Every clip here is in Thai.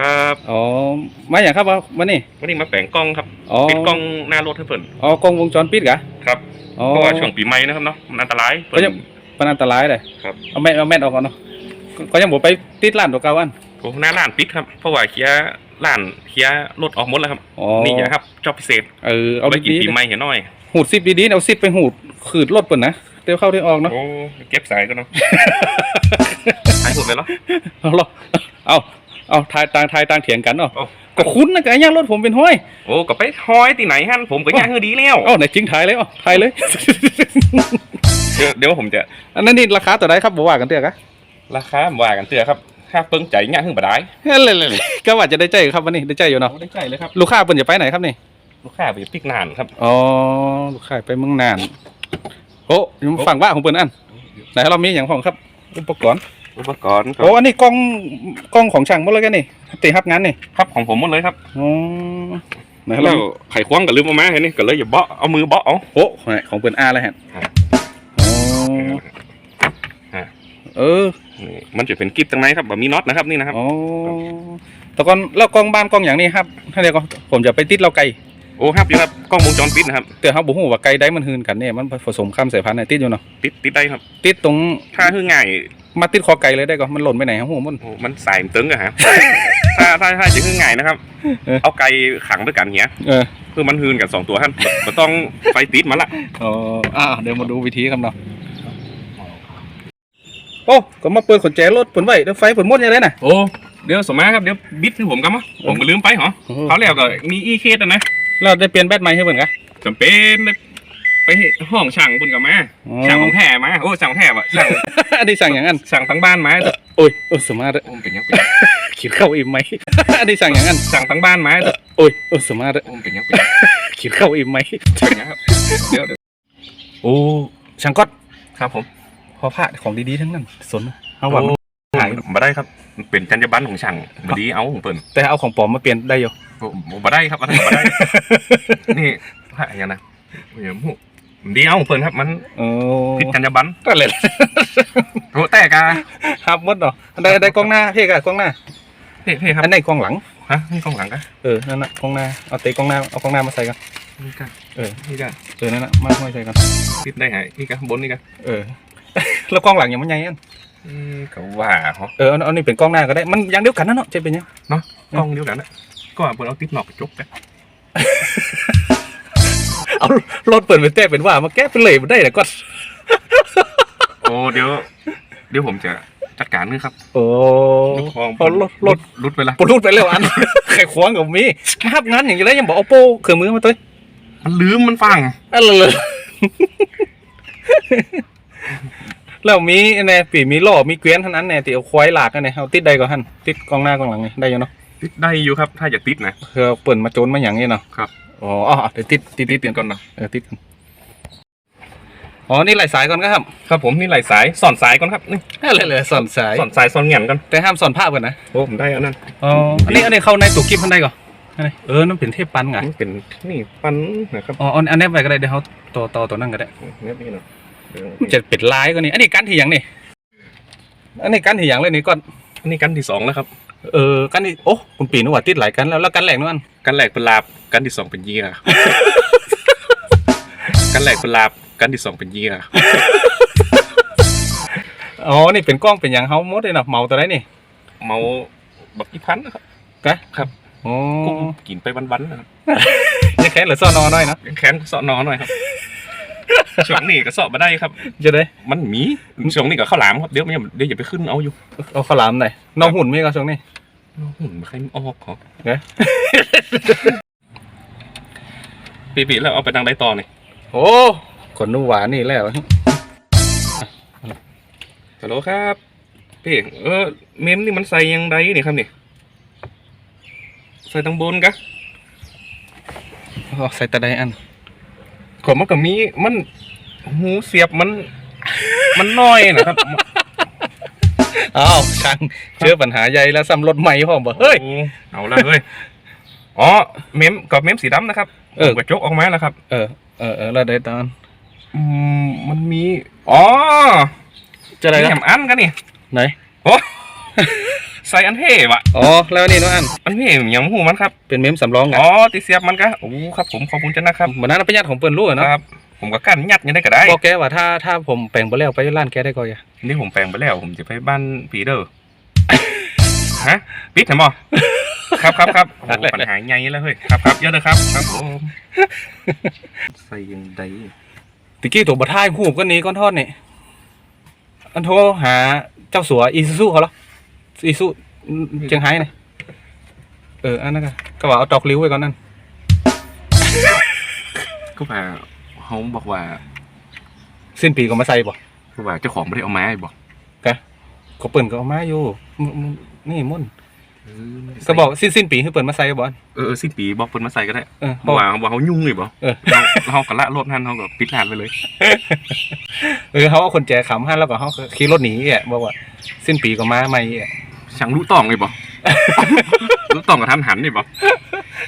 ครับอ๋อมาอย่างครับว่าวันนี้วันนี้มาแปลงกล้องครับอ๋อปิดกล้องหน้ารถให้เพิ่นอ๋อกล้องวงจรปิดกะครับอ๋อเพราะว่าช่วงปีใหม่นะครับเนาะมันอันตรายเพิ่ก็ยังมันอันตรายเลยครับ เอาแม่นเอาแม่นออกก่อนเนาะก็ก็ยังบอกไปติดร้านตัวเก่าอันโอ้หน้าร้านปิดครับ เพราะว่าเคลียร์ร้านเคลียร์รถออกหมดแล้วครับ อ๋อนี่อย่าครับจอบพิเศษเออเอาเอาไปกินดีปีใหม่เห็นหน่อย ๆหูดซิปดีๆเอาซิปไปหูดขืดรถเปิ่นนะเดี๋ยวเข้าเดี๋ยวออกเนาะโอ้เก็บสายก็เนาะหายหมดเลยเหรอ เอาหรอเอา เอาทายต่างทายต่างเถียงกันเนาะโอ้ก็คุ้นนะกะย่างรถผมเป็นห้อยโอ้ก็ไปห้อยที่ไหนฮั่นผมก็ย่างคือดีแล้ว เอ้าไหนจริงถ่ายเลยเอ้าถ่ายเลย เดี๋ยวเดี๋ยวผมจะอันนั้นนี่ราคาตัวใดครับบอกว่ากันเถอะกะราคาว่ากันเตือครับถ้าเปิ้งใจย่างขึ้นบ่ได้เฮ้ยเลยๆๆก็ว่าจะได้ใจอยู่ครับวันนี้ได้ใจอยู่เนาะโอ้ได้ใจเลยครับลูกค้าเปิ่นจะไปไหนครับนี่ลูกค้าไปปิกนานครับอ๋อลูกค้าไปเมืองนานโอ้ยผมฟังว่าของเปิ่นอันไหนเรามีอย่างของครับอุปกรณ์ อุปกรณ์ก็โอ้อันนี้กล้องกล้องของช่างหมดเลยกันนี่ตีฮับงานนี่ครับของผมหมดเลยครับอ๋อไหนแล้เราวไข่ควงก็ลืมเอามาเห็นนี่ก็เลยอย่าเบาะเอามือเบาะเอาโอ้ของเปิ่นอาแล้วฮะครับอ๋อฮะเออนี่มันจะเป็นกิ๊บตรงไหนครับแบบมีน็อตนะครับนี่นะครับอ๋อแต่ก่อนแล้วกล้องบ้านกล้องอย่างนี้ครับถ้าเดี๋ยวก็ผมจะไปติดเราไก่โอ้ครับอยู่ครับกล้องวงจรปิดนะครับแต่เขาบอกว่าไก่ได้มันฮืนกันเนี่ยมันผสมข้ามสายพันธุ์เนี่ยติดอยู่เนาะติดติดได้ครับ ติดตรงถ้าคือง่าย มาติดคอไก่เลยได้ก็มันหล่นไปไหนครับหัวมันโอ้มันสายมันตึงอะฮะ ถ้าถ้าถ้าจะคือง่ายนะครับเออเอาไก่ขังด้วยกันเงี้ยเออคือมันฮืนกันสองตัวท่านมันต้องไฟติดมันละอ๋ออ่าเดี๋ยวมาดูวิธีครับเนาะโอ้ก็มาเปิดขนแจรถผลไว้เดี๋ยวไฟผลหมดยังไงน่ะโอ้เดี๋ยวสมมาครับเดี๋ยวบิดให้ผมกันมั้ผมก็ลืมไปเหรอเขาแล้วก็มีอีเคสอะนะเราได้เปลี่ยนแบตใหม่ให้เพิ่นกะจำเป็น ได้ไปห้องช่างปุ่นกับมาอ๋อ ช่างของแท้มาโอ้ช่างของแท้อะช่างอันนี้สั่งอย่างนั้นช่างทั้งบ้านมาโอ้ยโอ้ยสมาร์ทโอ้เป็นยังเป็นยังขีดเข้าอิ่มไหม อันนี้สั่งอย่างนั้นช่างทั้งบ้านมาโอ้ยโอ้ยสมาร์ทโอ้เป็นยังเป็นยังขีดเข้าอิ่มไหมเป็นยังครับเดี๋ยวเดี๋ยวโอ้ช่างก๊อตครับผมพอผ้าของดีๆทั้งนั้นสนเอาว่ามันถ่ายมาได้ครับมันเป็นจรรยาบรรณของช่างมาดีเอาของเปิ่นแต่เอาของปลอมมาเปลี่ยนได้อยู่โอ้มาได้ครับอันนั้นมาได้ นี่ผ้าอย่างนะเดี๋ยวหูดี เอาของเปิ่นครับมันโอ้ผิดจรรยาบรรณก็เลยโอ้แต่กาครับหมดเนาะได้ได้กล้องหน้าเพ่กะกล้องหน้าเพ่เพ่ครับอันไหนกล้องหลัง ฮะนี่กล้องหลังกะเออ นั่นน่ะกล้องหน้า เอาเตะกล้องหน้า เอากล้องหน้ามาใส่กัน นี่กะเออ นี่กะเออ นั่นน่ะมาห้อยใส่กัน ติดได้ไงนี่กะบนนี่กะเออ แล้วกล้องหลังยังมันใหญ่อันอืมก็ว่าเหรอเออเอาเอานี่เป็นกล้องหน้าก็ได้ มันอยังเดียวกันนะเนาะจะเป็นยัง กล้องเดียวกันนะก็เปิดเอาติดหนอกไปจกกัน เอารถเปิดเป็นแต่เป็นว่ามาแก้เป็นเลยมันได้แต่ก็โอ้เดี๋ยว เดี๋ยวผมจะจัดการนี่ครับ โอ้ลูกคลองพอรถรถรุดไปละปลุดไปเร็วอันใครควงกับมีภาพงั้นอย่างนี้แล้วยังบอกเอาโป้เครื่องมือมาตัวมันลืมมันฟังอะไรเลยแล้วมีแน่ปีมีล่อมีเกวียนเท่านั้นแน่ที่เอาควายหลากกันเนี่ยเอาติดใดก็หันติดกล้องหน้ากล้องหลังนี่ได้อยู่เนาะติดได้อยู่ครับ ถ้าอยากติดนะเพื่อเปิดมาโจนมาอย่างนี้เนาะครับ อ๋ออ๋อเดี๋ยวติดติดติดเปลี่ยนก่อนนะเออติดกันอ๋อนี่ไหลสายก่อนก็ครับ ครับผมนี่ไหลสายสอนสายก่อนครับนี่อะไรเลยสอนสายสอนสายสอนเงียนก่อนแต่ห้ามสอนภาพกันนะโอ้ผมได้อันนั้นอ๋ออันนี้อันนี้เข้าในตุกกิฟพันได้ก่อนอันนี้เออนั่นเป็นเทพปันไงนี่เป็นนี่ปันนะครับอ๋ออันอันนี้ไปก็ได้เดี๋ยวเขาต่อต่อตัวนั่นก็ได้เนี่ยนี่เนาะเดี๋ยวมันจะเป็ดลายก็นี่อันนี้กันที่อย่างนี่อันนี้กันที่อย่างเลยนี่ก่อนอันนี่กันที่สองแล้วครับ เออกันนี่โอ้คุณปีนว่าติดหลายกันแล้วแล้วกันแหลกนู่นกันแหลกเป็นลาบกันที่สองเป็นยีรากันแหลกเป็นลาบกันที่สองเป็นยีราอ๋อนี่เป็นกล้องเป็นอย่างเฮาหมดเลยเนาะเมาตัวไหนนี่ เมาแบบอีพันนะครับกะครับอ๋อกุ้งกินไปวันๆนะครับยังแค้นเหรือซ่อนอหน่อยเนาะยังแขนเสาะนอนหน่อยครับ ช่วงนี้ก็เสาะมาได้ครับ จะได้มันหมีช่วงนี้ก็ข้าวหลามครับเดี๋ยวไม่เดี๋ยวอย่าไปขึ้นเอาอยู่เอาข้าวหลามหน่อยน้องหุ่นมีก็ช่วงนี้หุ่นใครออกเหรอเอ๊ะปีปีแล้วเอาไปทางใดต่อนี่โอ้คนนุ่มหวานนี่แล้วฮัลโหลครับพี่เออเมมนี่มันใส่ยังไงนี่ครับนี่ใส่ตังบนกะอ๋อใส่ตะไดอันผมมันก็มีมัน หูเสียบมัน มันน้อยนะครับ อ้าวช่างเจอปัญหาใหญ่แล้วซ้ำรถใหม่พ่อมบ่เฮ้ยโอ้เอาละเฮ้ย อ๋อ เมมกับเมมสีดำนะครับเออผมกระจกออกมาแล้วครับ เออ เออเออแล้วได้ตอนอืมมันมี อ๋อ จะได้มีคแหรับมอันกันนี่ ไหน โอ้ใส่อันเท่วะอ๋อ แล้วนี่เนาะอัน อันเท่ยังหูมันครับ เป็นเมมสำรองกันอ๋อ ติเสียบมันก็โอ้ ครับผม ขอบคุณจังนะครับ เหมือนนั้นประหยัดของเปิ้นรู้อะเนาะครับ ผมก็กั้นยัดยังได้ก็ได้บอกแกว่าถ้าถ้าผมแปลงไปแล้วไปร้านแกได้ก็อย่านี่ผมแปลงไปแล้ว ผมจะไปบ้านผีเด้อฮะปิดเหรอหมอครับครับครับโอ้โหปัญหาใหญ่แล้วเฮ้ยครับครับเยอะเลยครับ ครับผมใส่ยังไงตะกี้ตัวบัท้ายหูบก็หนี้ก้อนทอดนี่อันโทรหาเจ้าสัวอีซูซูเขาเหรออีซูเจียงไฮ้นี่เอออันนั้นก็ก็ว่าเอาตอกลิ้วไว้ก่อนนั่นก็ว่า เขาบอกว่าสิ้นปีก็มาใส่บ่ก็ว่าเจ้าของไม่ได้เอาไม้บอกก็เปิ่นก็เอามาอยู่มมนี่มุ่นก็บอกสิ้นสิ้นปีคือเปิ่นมาใส่บ่เออเออสิ้นปีบอกเพิ่นมาใส่ก็ได้เออเพราะว่าว่า เขายุ่งเลยบ่เออเราเขากระละรถท่านเขาก็ปิดร้านไปเลย เออเขาเอาคนแจขำให้แล้วก็เขาก็ขี่รถหนีอะบอกว่า สิ้นปีก็มาใหม่อะช่างรู้ต้องเลยบ่รู้ต้องกับท่านหันนี่บ่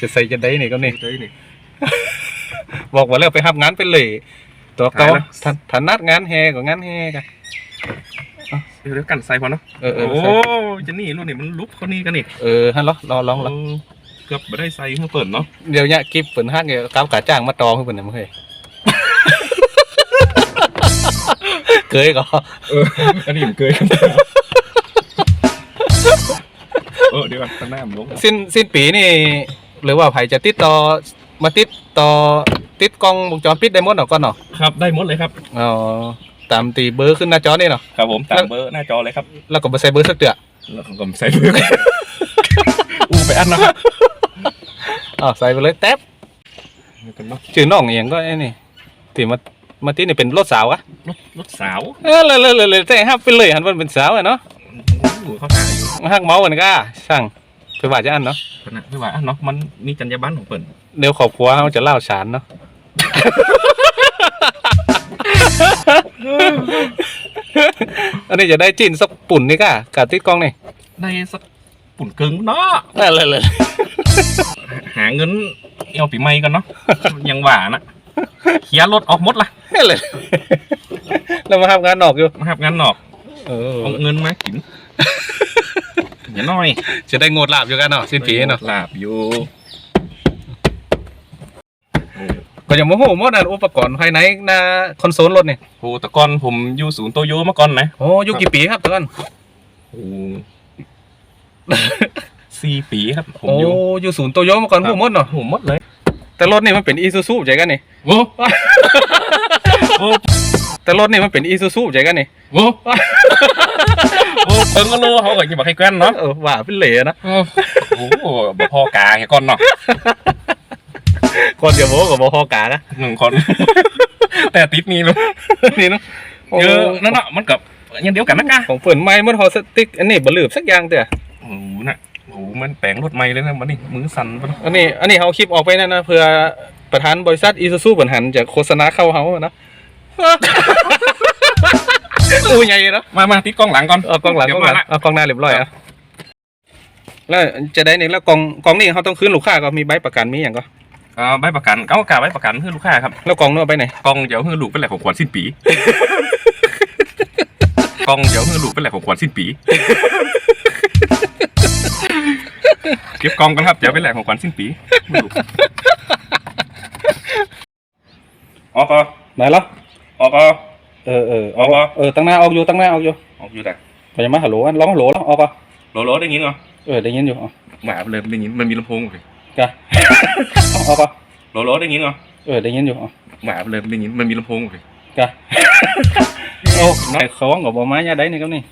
จะใส่จะได้นี่ก็นี่ เฮ้ยนี่ บอกว่าแล้วไปรับงานไปเลย ตัวเก่าตายแล้วทันทันนัดงานแฮก็งานแฮกัน เดี๋ยวกันใส่พอเนาะเออเออโอ้ใส่จะนี่รุ่นนี้มันลุกเขานี่กันนี่เออฮันเหรอรอลองเหรอเออเกือบไม่ได้ใส่เพื่อเปิดเนาะเดี๋ยวเนี่ยกิฟเปิ่นฮักเนี่ยก้าวกาจ้างมาตอให้เปิ่นเนี่ยมึงเฮ้ย เคยก็เอออันนี้ผมเกยเออเดี๋ยวก่อนข้างหน้ามันลงสิ้นสิ้นปีนี่ หรือว่าไผจะติดต่อมาติดต่อ ติดกล้องวงจรปิดได้หมดเนาะก่อนเนาะครับได้หมดเลยครับอ๋อตามตีเบอร์ขึ้นหน้าจอนี่เนาะครับผมตามเบอร์หน้าจอเลยครับแล้วก็บ่ใส่เบอร์สักเตือแล้วผมใส่เบอร์ อู้ไปอันนะครับอ๋อใส่ไปเลยแท็บนี่เป็นเนาะชื่อน้องอหย่างก็ไอ้นี่ที่มามาติดนี่เป็นรถสาวอะรถรถสาวเออเลยเลยเลยเลยแต่ฮับไปเลยหันวันเป็นสาวอะเนาะอู้เขาถ่ายอยู่มาฮักเมาส์กันก็ช่างไปว่าจะอันเนาะขณะที่ว่าอันเนาะมันมีจรรยาบรรณของเปิ่น เดี๋ยวครอบครัวเขาจะเล่าฉานเนาะ อันนี้จะได้จิ้นสักปุ่นนี่ก้ากาติดกล้องนี่ได้สักปุ่นกึ่งเนาะได้เลยเลยหาเงินเอาปีใหม่กันเนาะยังหวานะเคลียร์รถออกหมดละได้เลยเรามาทำงานนอกอยู่มาหับงานนอกเออเอาเงินมากินอย่าน้อย จะได้งดลาบอยู่กันเนาะสิ้นปีเนาะลาบอยู่ ก็ยังโมโหหมดอันอุปกรณ์ภายในหน้าคอนโซลรถนี่โอ้แต่ก่อนผมอยู่ศูนย์โตโยมาก่อนนะโอ้อยุกี่ปีครับตอน โอ้สี่ปีครับผมโอ้อยู่อยู่ศูนย์โตโยมาก่อนหูหมดเนาะผมหมดเลยแต่รถนี่มันเป็นอีซูซูใจกันนี่โอ้โอ้แต่รถนี่มันเป็นอีซูซูใจกันนี่โอ้โอ้เพิ่งก็รู้เขาก็จะบอกให้แกล้นเนาะเออว่าเป็นเหล่นะโอ้โหบอกพ่อกาแค่ก่อนเนาะ คนเดียวโบกับโบพอกานะหนึ่งคน แต่ติดนี่เนาะนี่เนาะโอ้เยอะนั่นเนาะมันกับอยังเดียวกันนะกะของเปิ่นไม้มันฮอสติกอันนี้บลืบสักอย่างเด้อโอ้โหน่ะโอ้โหมันแปลงรถใหม่เลยนะมันนี่มือสั่นปะเนาะอันนี้อันนี้เขาคลิปออกไปนั่นนะเพื่อประธานบริษัทอีซูซูเปิ่นหันจะโฆษณาเข้าเฮาอะนะอู้ใหญ่เนาะมามาติดกล้องหลังก่อนเอากล้องหลังเดี๋กยล้วองหลังมาละเอากล้องหน้าเรียบร้อยอะแล้วจะได้นี่แล้วกล่องกล่องนี่เขาต้องคืนลูกค้าก็มีใบประกันมีอย่างก็ เอ่อใบประกันเอากาใบประกันเพื่อลูกค้าครับแล้วกล่องนู้นเอาไปไหนกล้องเดี๋ยวเพื่อลูกเป็นแหล่ของขวัญสิ้นปี กล้องเดี๋ยวเพื่อลูกเป็นแหล่ของขวัญสิ้นปี เก็บกล้องกันครับเดี๋ยวเป็นแหล่ของขวัญสิ้นปีไม่รู้ออกก็ไหนล่ะออกก็เออเออออกก็เออตั้งหน้าออกอยู่ตั้งหน้าออกอยู่ออกอยู่แต่ไปยังมาฮัลโหลอันร้องฮัลโหลแล้วออกก็โหลโหลได้ยินเหรอเออได้ยินอยู่อ๋อหมาเลยได้ยินมันมีลำโพงเลย กะเอาออกก็โหลโหลได้ยินเหรอเออได้ยินอยู่อ๋อหมาเลยได้ยินมันมีลำโพงเลยกะโอ้ไอ้เขากับบ่มาเนี่ยได้นี่ครับนี่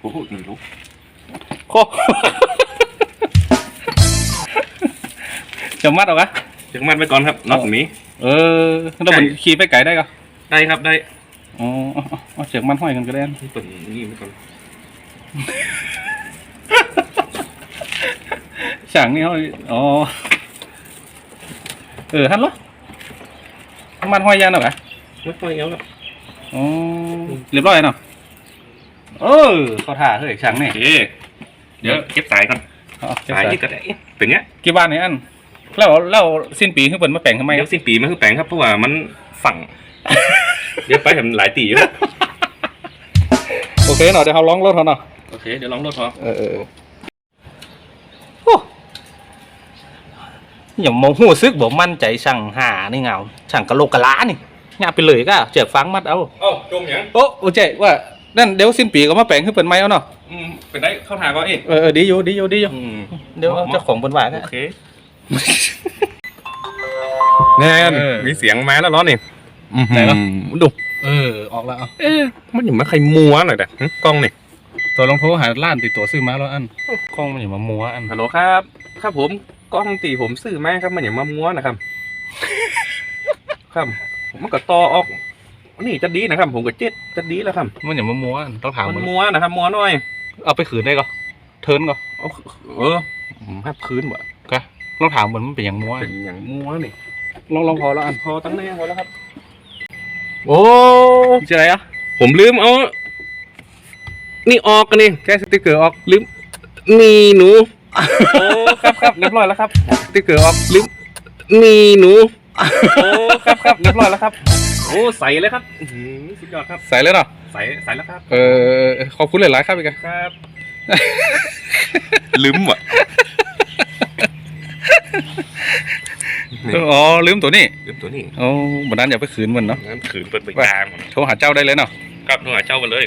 โอ้โหไม่รู้โคจะมัดเอากะเดี๋ยวมันไปก่อนครับน็อตตรงนี้ เออแล้วมันขี่ไปไกลได้ก็ได้ครับได้อ๋อเอาเอาเอาเชือกมันห้อยกันก็ได้เปิดนี่ไปก่อน ฉางนี่เขาอ๋อเออฮันเหรอมันห้อยยันเหรอกะไม่ค่อยเอาแล้วอ๋อเรียบร้อยเนาะเออเขาถ่าเฮ้ยฉางนี่โอเคเดี๋ยวเก็บสายก่อนเอาเก็บสายสายนี่ก็ได้เป็นเนี้ยกี่บาทเนี่ยอันแล้วแล้วสิ้นปีขึ้นเปิดมาแปลงทำไมเดี๋ยวสิ้นปีมันคือแปลงครับเพราะว่ามันฝั่งเดี๋ยวไปเห็นหลายตีอยู่โอเคเนาะเดี๋ยวเขาร้องรถเขาเนาะโอเคเดี๋ยวลองรถพอเออเออเออโอ้อย่าโมโหซึกบอกมั่นใจสั่งหานี่เงาสั่งกะโหลกกะลานี่งาไปเลยก็เจ็บฟังมัดเอาเอ้าจมยังโอ้โอเจว่านั่นเดี๋ยวสิ้นปีก็มาแปลงให้เปิดไม้เอาเนาะอืมเป็นได้เข้าทางก็เองเออเออดีอยู่ดีอยู่ดีอยู่อืมเดี๋ยวเอาเจ้าของบนหวานโอนะเคแน่นเออมีเสียงมาแล้วร้อนนี่ไหนเนาะดูเออออกแล้วเอาเอ๊ะมันอยู่มาใครมัวหน่อยแต่หึกล้องนี่ตัวลองโทรหาร้านติดตัวซื้อมาแล้วอันกล้องมันอย่ามามัวอันฮัลโหลครับ ครับผม กล้องตีผมซื้อมาครับ มันอย่ามามัวนะครับ ครับ มันก็ต่อออก นี่จะดีนะครับ ผมก็เจ็ดจะดีแล้วครับ มันอย่ามามัวอันต้องถามมัมันนมัวนะครับมัวหน่อย เอาไปขืนได้ก็เทิร์นก็เอาเออผมหับคืนว่ะก็ลองถามมันมันเป็นอย่างมัวเป็นอย่างมัวนี่ลองลองพอแล้วอันพอตั้งแน่พอแล้วครับ โอ้จะอะไรอะผมลืมเอา นี่ออกกันนี่แกสติ๊กเกอร์ออกลืมมีหนู โอ้ ครับครับเรียบร้อยแล้วครับสติ๊กเกอร์ออกลืมมีหนู โอ้ครับครับเรียบร้อยแล้วครับ โอ้ใส่เลยครับอื้อหือสุดยอดครับ ใส่เลยเนาะใส่ใส่แล้วครับ เออขอบคุณหลายๆครับอีกอะครับลืมว่ะนี่อ๋อลืมตัวนี้ลืมตัวนี้โอ้บันนั้นอย่าไปขืนมันเนาะงั้นขืนเปิดไปกลางโทรหาเจ้าได้เลยเนาะครับหน่วยเจ้าไปเลย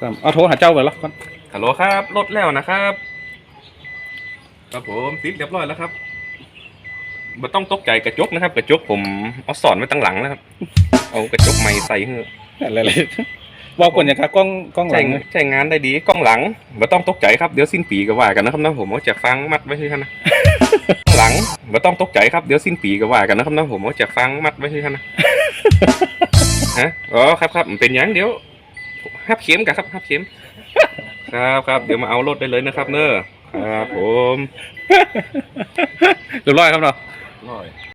ครับเอาโทรหาเจ้าไปแล้วก่อนฮัลโหลครับรถแล้วนะครับ ครับผมติดเรียบร้อยแล้วครับไม่ต้องตกใจกระจกนะครับ กระจกผมเอาสอนไว้ตั้งหลังนะครับ เอากระจกใหม่ใส่ให้อะไรเลยบอกก่อนอย่างครับกล้องกล้องหใช้ลังใช้งานได้ดีกล้องหลังไม่ต้องตกใจครับเดี๋ยวสิ้นปีก็ว่ากันนะครับนะผมเอาจะฟังมัดไว้ที่ท่านนะกล้องหลังไม่ต้องตกใจครับเดี๋ยวสิ้นปีก็ว่ากันนะครับนะผมเอาจะฟังมัดไว้ที่ท่านนะฮะอ๋อครับครับมันเป็นหยังเดี๋ยวฮับเข็มกันครับฮับเข็ม ครับครับเดี๋ยวมาเอารถได้เลยนะครับ เนอะ ครับผม เรียบร้อยครับเนาะ ร้อย